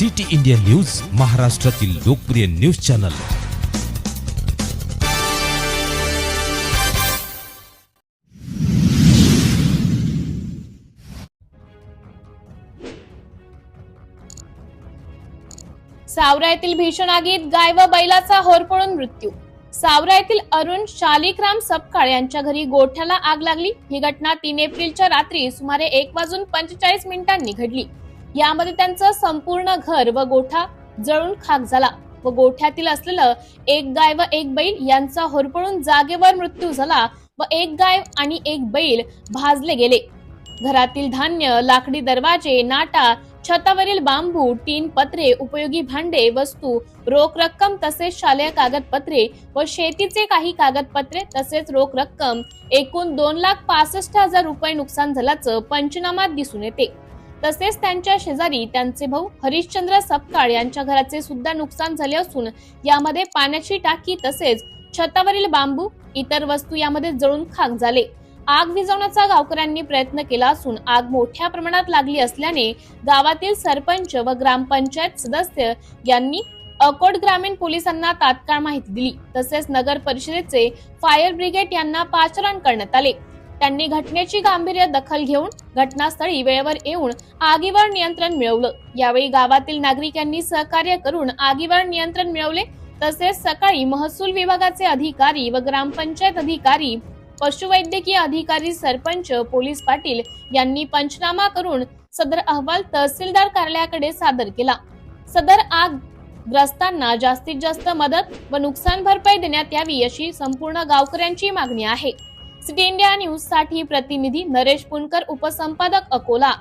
City India news महाराष्ट्रातील लोकप्रिय news channel. सावरा येथील भीषण आगीत गाय व बैलाचा होरपळून मृत्यू. सावरा येथील अरुण शालिकराम सपकाळ यांच्या घरी गोठ्याला आग लागली. ही घटना तीन एप्रिलच्या रात्री सुमारे एक वाजून पंचेचाळीस मिनिटांनी घडली. यामध्ये त्यांचं संपूर्ण घर व गोठा जळून खाक झाला व गोठ्यातील असलेलं एक गाय व एक बैल यांचा होरपळून जागेवर मृत्यू झाला व एक गाय आणि एक बैल भाजले गेले. घरातील धान्य लाकडी दरवाजे नाटा छतावरील बांबू टीन पत्रे उपयोगी भांडे वस्तू रोख रक्कम तसेच शालेय कागदपत्रे व शेतीचे काही कागदपत्रे तसेच रोख रक्कम एकूण दोन लाख पासष्ट हजार रुपये नुकसान झाल्याचं पंचनामात दिसून येते. तसेच त्यांच्या शेजारी त्यांचे भाऊ हरिश्चंद्र सपकाळ यांच्या घराचे सुद्धा नुकसान झाले असून यामध्ये पाण्याची टाकी तसेच छतावरील बांबू इतर वस्तू यामध्ये जळून खाक झाले. आग विझवण्याचा गावकऱ्यांनी प्रयत्न केला असून आग मोठ्या प्रमाणात लागली असल्याने गावातील सरपंच व ग्रामपंचायत सदस्य यांनी अकोट ग्रामीण पोलिसांना तात्काळ माहिती दिली. तसेच नगर परिषदेचे फायर ब्रिगेड यांना पाचारण करण्यात आले. त्यांनी घटनेची गांभीर्य दखल घेऊन घटनास्थळी वेळेवर येऊन आगीवर नियंत्रण मिळवलं. यावेळी गावातील नागरिकांनी सहकार्य करून आगीवर नियंत्रण मिळवले. तसेच सकाळी महसूल विभागाचे अधिकारी व ग्रामपंचायत अधिकारी पशुवैद्यकीय अधिकारी सरपंच पोलीस पाटील यांनी पंचनामा करून सदर अहवाल तहसीलदार कार्यालयाकडे सादर केला. सदर आग ग्रस्तांना जास्तीत जास्त मदत व नुकसान भरपाई देण्यात यावी अशी संपूर्ण गावकऱ्यांची मागणी आहे. सिटी इंडिया न्यूजसाठी प्रतिनिधी नरेश पुणकर उपसंपादक अकोला.